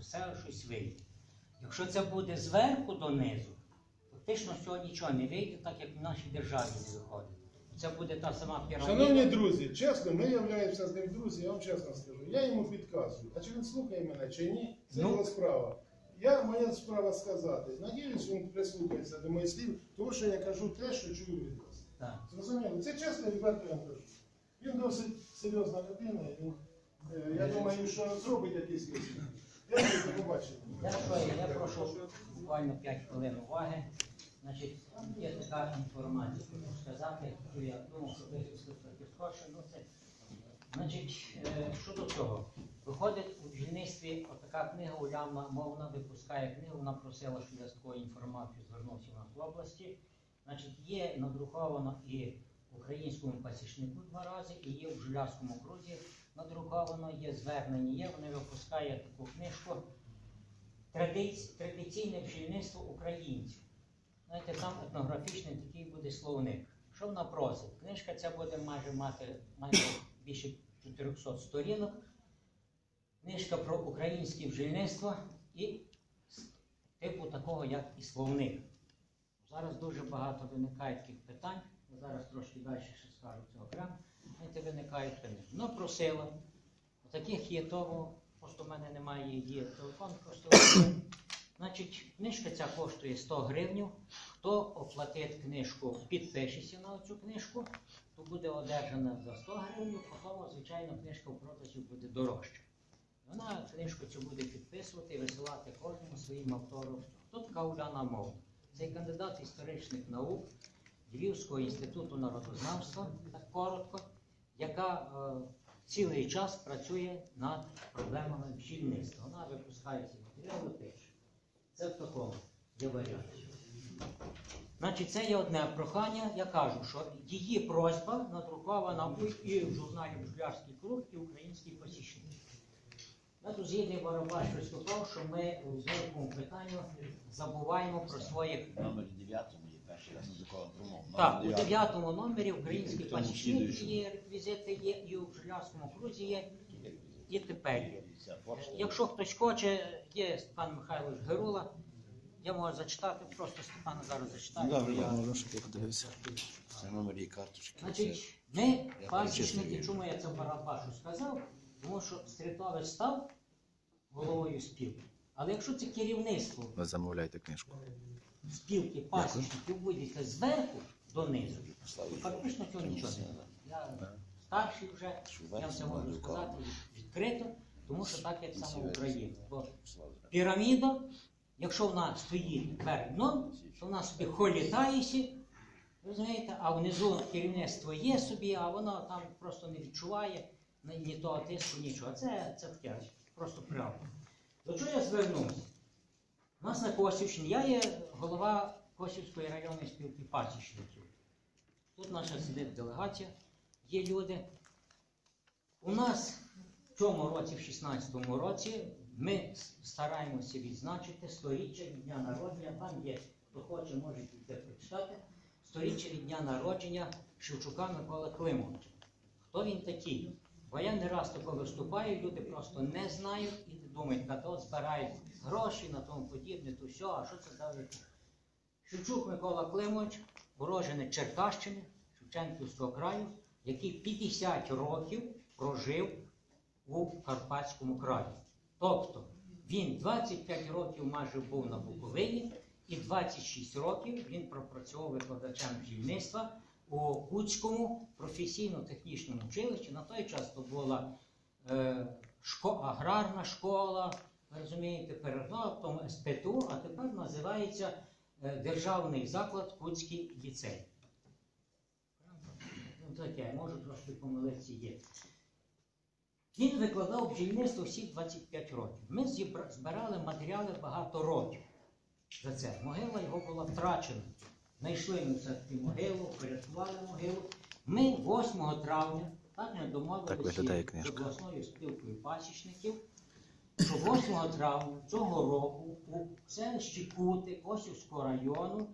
все щось вийде. Якщо це буде зверху донизу, фактично з цього нічого не вийде, так як в нашій державі не виходить. Це буде та сама піраміда. Шановні друзі, чесно, ми являємося з ним друзі, я вам чесно скажу. Я йому підказую. А чи він слухає мене, чи ні, це Ну. його справа. Я, моя справа сказати. Надіюсь, він прислухається до моїх слів, тому що я кажу те, що чую від вас. Так. Зрозуміло? Це чесно, відверто я вам кажу. Він досить серйозна людина, він, е, я думаю, що зробить якийсь висновок. Я, прошу буквально 5 хвилин уваги. Значить, є така інформація, хочу сказати, яку я думав, що ви трохи скорше. Ну, значить, е, щодо цього, виходить у бджільництві отака книга Уляма Мовна випускає книгу, вона просила, щоб я з такою інформацією звернувся у нас в області. Значить, є надруковано і в українському пасічнику два рази, і є в Жулявському окрузі надруковано, є звернення, є, вони випускає таку книжку традиційне бджільництво українців. Знаєте, там етнографічний такий буде словник. Що вона просить? Книжка ця буде майже мати майже більше 400 сторінок. Книжка про українське бджільництво і типу такого, як і словник. Зараз дуже багато виникає таких питань. Зараз трошки далі ще скажу це окремо. Знаєте, виникають питання. Ну, просила. Таких є того, просто в мене немає є телефон, просто Значить, книжка ця коштує 100 гривень. Хто оплатить книжку, підпишеться на цю книжку, то буде одержана за 100 гривень, потім, звичайно, книжка в продажі буде дорожча. Вона книжку цю буде підписувати і висилати кожному своїм авторам. Хто така Уляна Мовна? Це кандидат історичних наук Львівського інституту народознавства, так коротко, яка е, цілий час працює над проблемами бджільництва. Вона випускає ці матеріали, пише. Це в такому є варіанті. Значить, це є одне прохання. Я кажу, що її просьба надрукована і в журналі Бжулярський круг, і Український посічник. Я тут згідний Барабаш виступав, що ми у великому питанню забуваємо про своїх Номер 9 так, у дев'ятому номері український І в тому пасічник слідуючому. є реквізити, є, і у Жилярському крузі є, і тепер є. Якщо хтось хоче, є Степан Михайлович Герула, я можу зачитати, просто Степана зараз зачитаю. Добре, Я- щоб я подивився. Це номер і карточки. Значить, ми, пасічники, чому я це Барабашу сказав? Тому що стрітовець став головою спілки. Але якщо це керівництво Ви замовляйте книжку. Спілки пасічників будете зверху донизу, то фактично цього нічого не буде. Я старший вже, я це можу сказати відкрито, тому що так як саме в Україні. Бо піраміда, якщо вона стоїть вверх дном, то вона собі холітається, розумієте, а внизу керівництво є собі, а воно там просто не відчуває ні, того тиску, нічого. Це, це таке просто правда. До чого я звернувся? Нас на я є голова Косівської районної спілки пасічників. Тут наша сидить делегація, є люди. У нас в цьому році, в 16-му році, ми стараємося відзначити сторіччя від дня народження. Там є, хто хоче, може піти прочитати. Сторіччя від дня народження Шевчука Миколи Климовича. Хто він такий? Бо я не раз тако виступаю, люди просто не знають і думають, то збирають гроші, на тому подібне, то все, а що це далі? Шевчук Микола Климович, уроженець Черкащини, Шевченківського краю, який 50 років прожив у Карпатському краї. Тобто він 25 років майже був на Буковині, і 26 років він пропрацював викладачем бджільництва у Куцькому професійно-технічному училищі. На той час то була е, шко- аграрна школа, розумієте, перервала, потім СПТУ, а тепер називається е, Державний заклад Куцький ліцей. Ну, таке, може трошки помилитися є. Він викладав бджільництво всі 25 років. Ми збирали матеріали багато років за це. Могила його була втрачена. Знайшли ми все-таки могилу, порятували могилу. Ми 8 травня так ми домовилися виглядає з книжка. обласною спілкою пасічників, що 8 травня цього року у селищі Кути Косівського району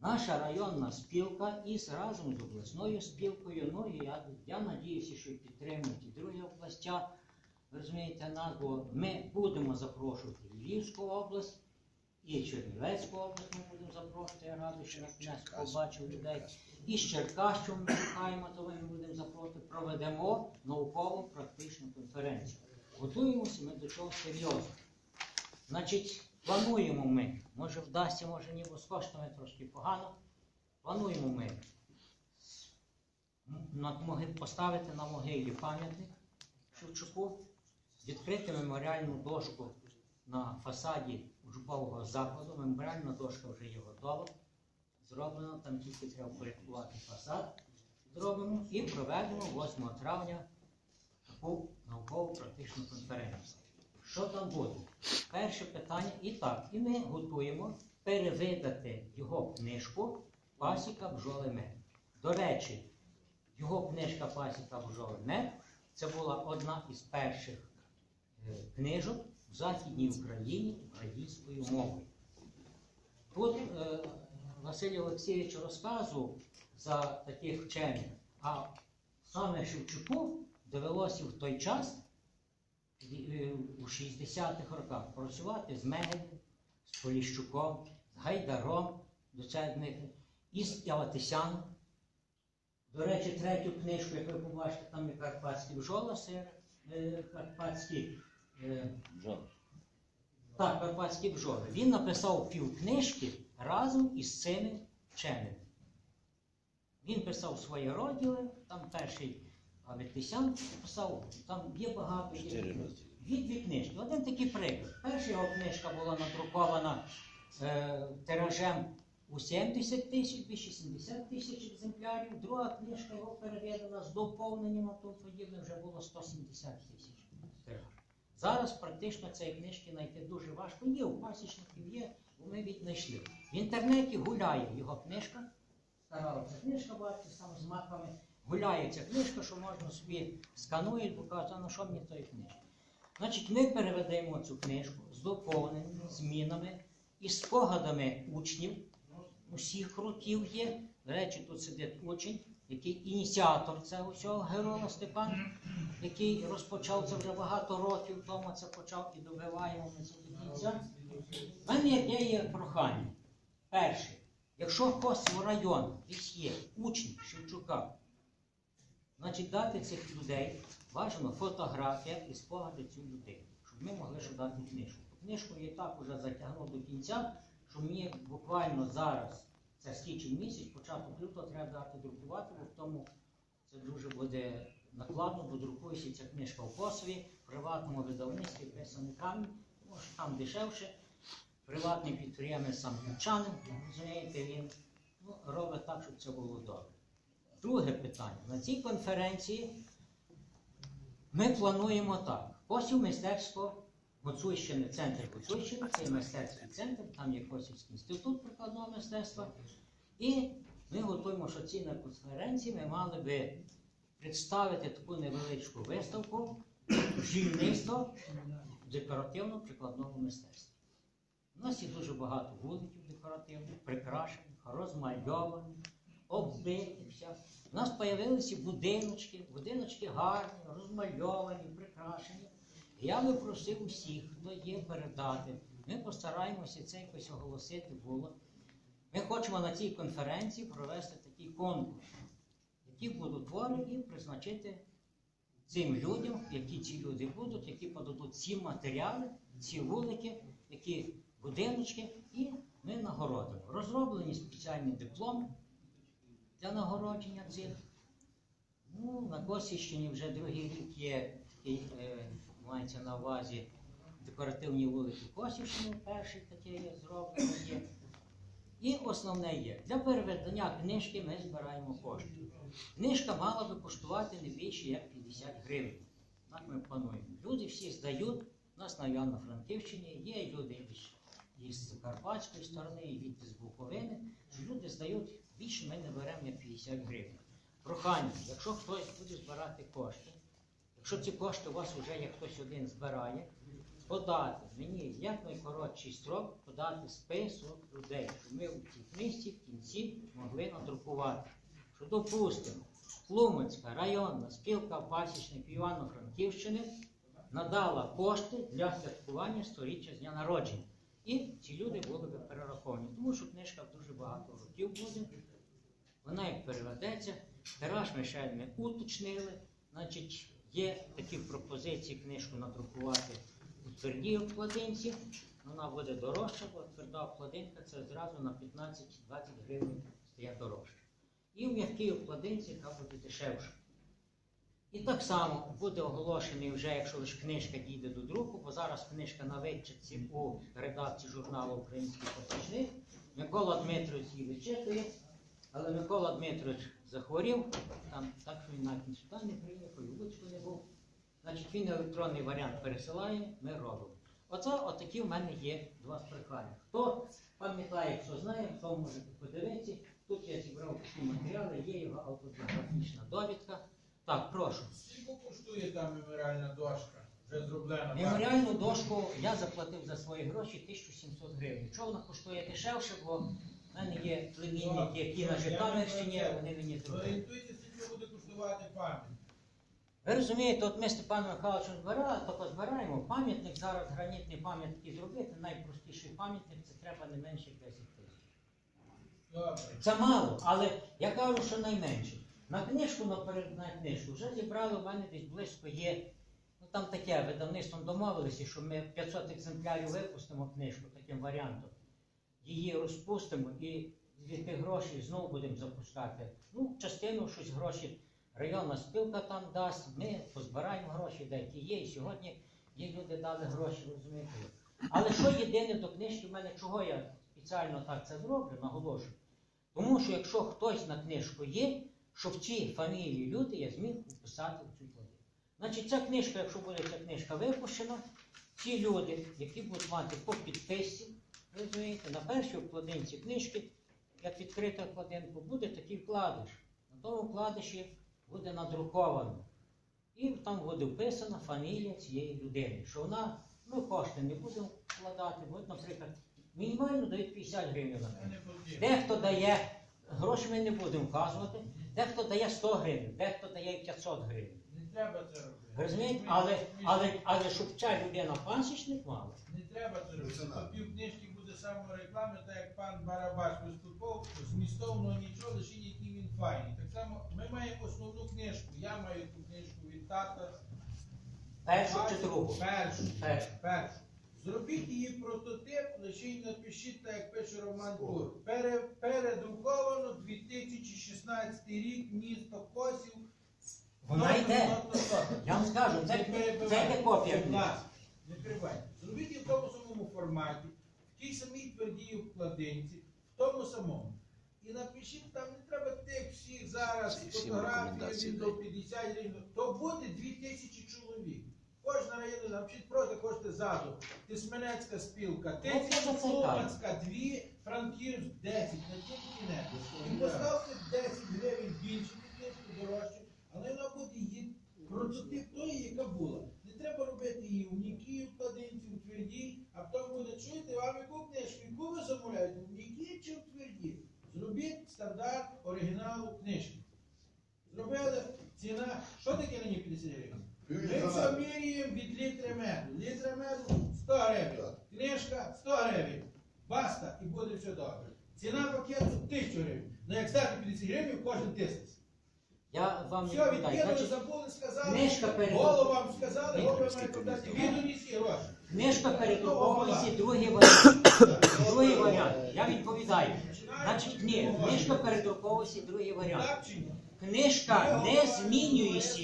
наша районна спілка із разом з обласною спілкою. Ну і я, я надіюся, що підтримують і другі областя. Ви Розумієте, нас, бо ми будемо запрошувати Львівську область, і Чернівецьку область ми будемо запрошувати. Я радий, що я побачив людей. І з Черкащом ми шукаємо, то ми будемо запрошувати. Проведемо наукову практичну конференцію. Готуємося ми до чого серйозно. Значить, плануємо ми, може вдасться, може ні, бо з коштами трошки погано. Плануємо ми поставити на могилі пам'ятник Шевчуку, відкрити меморіальну дошку на фасаді учбового закладу. Меморіальна дошка вже є готова. Зроблено, там тільки треба порядкувати фасад. Зробимо і проведемо 8 травня таку наукову практичну конференцію. Що там буде? Перше питання. І так, і ми готуємо перевидати його книжку Пасіка бджоли мед. До речі, його книжка Пасіка бджоли мед це була одна із перших е, книжок в Західній Україні українською мовою. Тут е, Василь Олексійович розказував за таких вчених, а саме Шевчуку довелося в той час е, у 60-х роках працювати з Мегелем, з Поліщуком, з Гайдаром, доцентних, і з Яватисяном. До речі, третю книжку, як ви побачите, там є Карпатські бджола, сир, е, Карпатські. е, Джон. так, Карпатські бджоли. Він написав півкнижки разом із цими вченими. Він писав свої розділи, там перший Аветисян писав, там є багато. є- Дві дві книжки. Один такий приклад. Перша його книжка була надрукована е, тиражем у 70 тисяч, більше 70 тисяч екземплярів. Друга книжка його переведена з доповненням, а тому подібне вже було 170 тисяч тираж. Зараз практично цієї книжки знайти дуже важко. Є, у пасічників є, ми віднайшли. В інтернеті гуляє його книжка. Стара ця книжка, бачите, саме з маками. Гуляє ця книжка, що можна собі сканують, бо кажуть, а на що мені тої книжки? Значить, ми переведемо цю книжку з доповненими змінами і спогадами учнів усіх років є. До речі, тут сидить учень, який ініціатор цього всього Герола Степан, який розпочав це вже багато років тому це почав і добиваємо ми це до кінця. У мене яке є прохання. Перше, якщо хтось в район десь є учні Шевчука, значить дати цих людей бажано фотографія і спогади цю людей, щоб ми могли ще книжку. Книжку я так уже затягнув до кінця, що мені буквально зараз, це січень місяць, початок лютого треба дати друкувати, бо в тому це дуже буде накладно, бо друкується ця книжка в Косові, в приватному видавництві представниками, тому що там дешевше. Приватний підприємець сам Кучанин, розумієте, він ну, робить так, щоб це було добре. Друге питання. На цій конференції ми плануємо так. Косів мистецтво Гуцульщини, центр Гуцульщини, це мистецький центр, там є Косівський інститут прикладного мистецтва. І ми готуємо, що ці на конференції ми мали би представити таку невеличку виставку жільництво декоративно-прикладного мистецтва. У нас є дуже багато вуликів декоративних, прикрашених, розмальованих, оббитих. У нас з'явилися будиночки, будиночки гарні, розмальовані, прикрашені. Я би просив усіх, хто є, передати. Ми постараємося це якось оголосити було. Ми хочемо на цій конференції провести такий конкурс, які будуть твори і призначити цим людям, які ці люди будуть, які подадуть ці матеріали, ці вулики, які будиночки, і ми нагородимо. Розроблені спеціальні дипломи для нагородження цих. Ну, на Косівщині вже другий рік є такий, е, мається на увазі декоративні вулики Косівщини, перший такий є зроблений є. І основне є, для переведення книжки ми збираємо кошти. Книжка мала би коштувати не більше як 50 гривень. Так ми плануємо. Люди всі здають. У нас на Івано-Франківщині є люди із, Карпатської сторони, від з Буковини, люди здають більше ми не беремо як 50 гривень. Прохання, якщо хтось буде збирати кошти, якщо ці кошти у вас вже як хтось один збирає, подати мені як найкоротший строк, подати список людей, щоб ми у цій книжці в кінці могли надрукувати. Що, допустимо, Тлумацька районна спілка пасічників Івано-Франківщини надала кошти для святкування сторіччя з дня народження. І ці люди були би перераховані, тому що книжка дуже багато років буде. Вона як переведеться, тираж ми ще не уточнили. Значить, є такі пропозиції книжку надрукувати у твердій обкладинці. Вона буде дорожча, бо тверда обкладинка це зразу на 15-20 гривень стає дорожче. І в м'якій обкладинці яка буде дешевша. І так само буде оголошений вже, якщо лише книжка дійде до друку, бо зараз книжка на витчитці у редакції журналу Український посічник. Микола Дмитрович її вичитує, але Микола Дмитрович захворів, там, так що він навіть сюди не приїхав, і Луцьку не був. Значить, він електронний варіант пересилає, ми робимо. Оце отакі в мене є два приклади. Хто пам'ятає, хто знає, хто може подивитися. Тут я зібрав такі матеріали, є його автобіографічна довідка. Так, прошу. Скільки коштує та меморіальна дошка? Вже зроблена. Меморіальну дошку я заплатив за свої гроші 1700 гривень. Чого вона коштує дешевше, бо в мене є племінники, які на Житомирщині, вони мені зробили. Орієнтуйте, скільки буде коштувати пам'ять. Ви розумієте, от ми з Степаном Михайловичем збирали, то позбираємо пам'ятник, зараз гранітний пам'ятник зробити, найпростіший пам'ятник, це треба не менше 10 тисяч. Добре. Це мало, але я кажу, що найменше. На книжку, наперед на книжку вже зібрали у мене десь близько є. Ну там таке, видавництвом домовилися, що ми 500 екземплярів випустимо книжку таким варіантом. Її розпустимо і від тих грошей знову будемо запускати. Ну, частину щось гроші районна спілка там дасть, ми позбираємо гроші, деякі є. І сьогодні є люди дали гроші, розумієте. Але що єдине до книжки, в мене чого я спеціально так це зроблю, наголошую. Тому що якщо хтось на книжку є, що в цій фамілії люди я зміг вписати в цю кладину. Значить, ця книжка, якщо буде ця книжка випущена, ці люди, які будуть мати по підписці, розумієте, на першій вкладинці книжки, як відкрита вкладинку, буде такий вкладиш. На тому вкладиші буде надруковано. І там буде вписана фамілія цієї людини, що вона, ну кошти не будемо вкладати, бо, наприклад, мінімально дають 50 гривень на Це книжку. не потрібно. Дехто дає, гроші ми не будемо вказувати, дехто дає 100 гривень, дехто дає 500 гривень. Не треба це робити. Розумієте? Але, але, але щоб ця людина пансічник мала. Не треба це робити. Пів книжки буде самореклами, так як пан Барабаш виступав, змістовно нічого, лише який він файний. Так само ми маємо основну книжку. Я маю ту книжку від тата. Першу чи другу? Першу. Першу. Першу. Зробіть її прототип, лише й напишіть, так як пише Роман Тур. Пере, передруковано 2016 рік, місто Косів. Вона йде. Я вам скажу, це, Не це йде копія. Не перебивайте. Зробіть її в тому самому форматі, тій самій твердій вкладинці, в тому самому. І напишіть, там не треба тих всіх зараз фотографії до 50 гривень. То буде 2000 чоловік. Кожна районна, напишіть просто кошти ззаду. Тисменецька спілка, тисяча Луганська, дві, Франківськ, 10, на тільки не. І поставте 10 гривень більше, книжку дорожче, але вона буде її прототип тої, яка була. Не треба робити її в м'якій вкладинці, у твердій, а потім буде чуєте, вам яку книжку, яку ви замовляєте, в чи в твердій. Зробіть стандарт оригіналу книжки. Зробили ціна. Що таке нині 50 гривень? Ми це міряємо від літри меду. Літра меду 100 гривень. Книжка 100 гривень. Баста і буде все добре. Ціна пакету 1000 гривень. Ну як стати 50 гривень, кожен тисяч. Я вам Все, відкинули, забули, сказали. Голову вам сказали, голову Дмитрівський маєте дати. комітет. Віддані всі гроші. Книжка передруковується, другий варіант. Другий варіант. Я відповідаю. Значить, ні, книжка передруковується, другий варіант. Книжка не змінюється.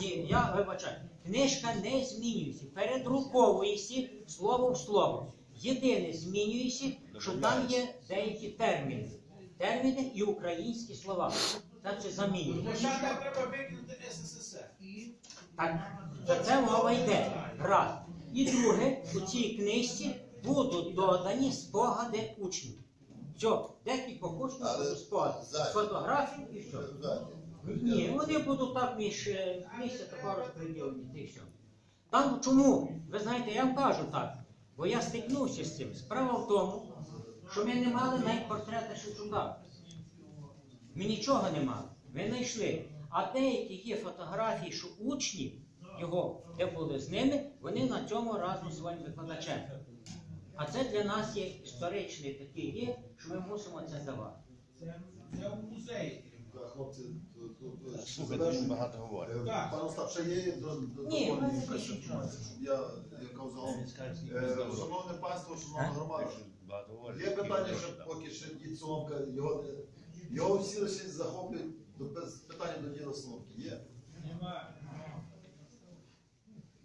Ні, я вибачаю. Книжка не змінюється. Передруковується слово в слово. Єдине змінюється, що там є деякі терміни. Терміни і українські слова. Замінює. Спочатку треба СССР. Так, за це мова йде. Раз. І друге, у цій книжці будуть додані спогади учнів. Все, декілька учнів будуть спогади. ззаді. Фотографії і що. Ні, вони будуть так між е, місця такого розподілені, все. Там чому? Ви знаєте, я вам кажу так, бо я стикнувся з цим. Справа в тому, що ми не мали навіть портрета Шевчука. Ми нічого не мали. Ви знайшли. А деякі є фотографії, що учні його, де були з ними, вони на цьому разом з своїм викладачем. А це для нас є історичний такий є, що ми мусимо це давати. Це, в музеї. Хлопці, Слухайте, він багато говорить. Е, Пан Остап, ще є до, до доповнення якась це інформація, щоб я яка загалом. Е, Шановне панство, шановна громада, є питання, що поки ще дід Соломка, його, його всі лише захоплюють до питання до діда Соломки. Є. Нема.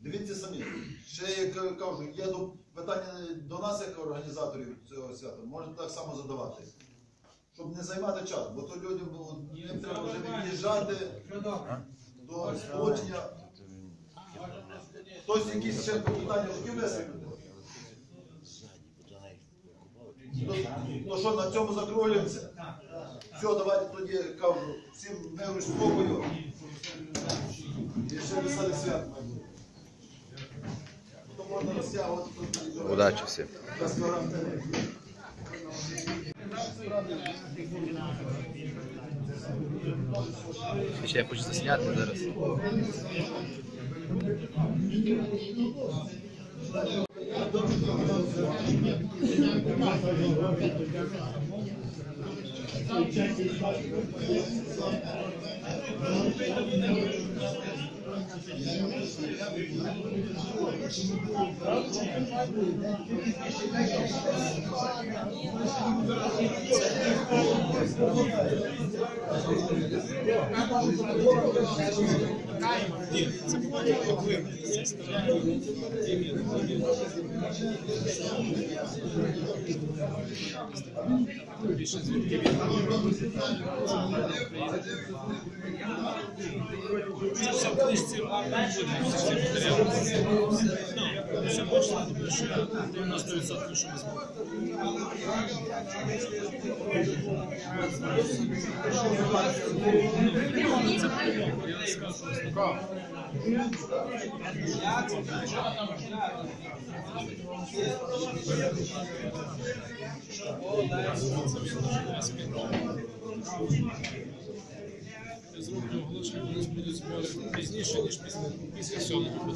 Дивіться самі. Ще я ка- кажу, є питання до нас, як організаторів цього свята, можете так само задавати. Щоб не займати час, бо то людям було, їм треба вже від'їжджати до сполучення. Хтось якісь ще питання хотів висвітлити? То що, на цьому закруглюємося? Все, давайте тоді кажу, всім миру і спокою. І ще веселих свят. Удачі всім. Ще я хочу засняти зараз. Thank you. Більше звідки він Це все майбутніх. То можна розтягувати тут. Удачі всім. Ресторан. Ще я хочу засняти зараз. Зроблю оголошення, у нас будуть збори пізніше, ніж після, після сьомого.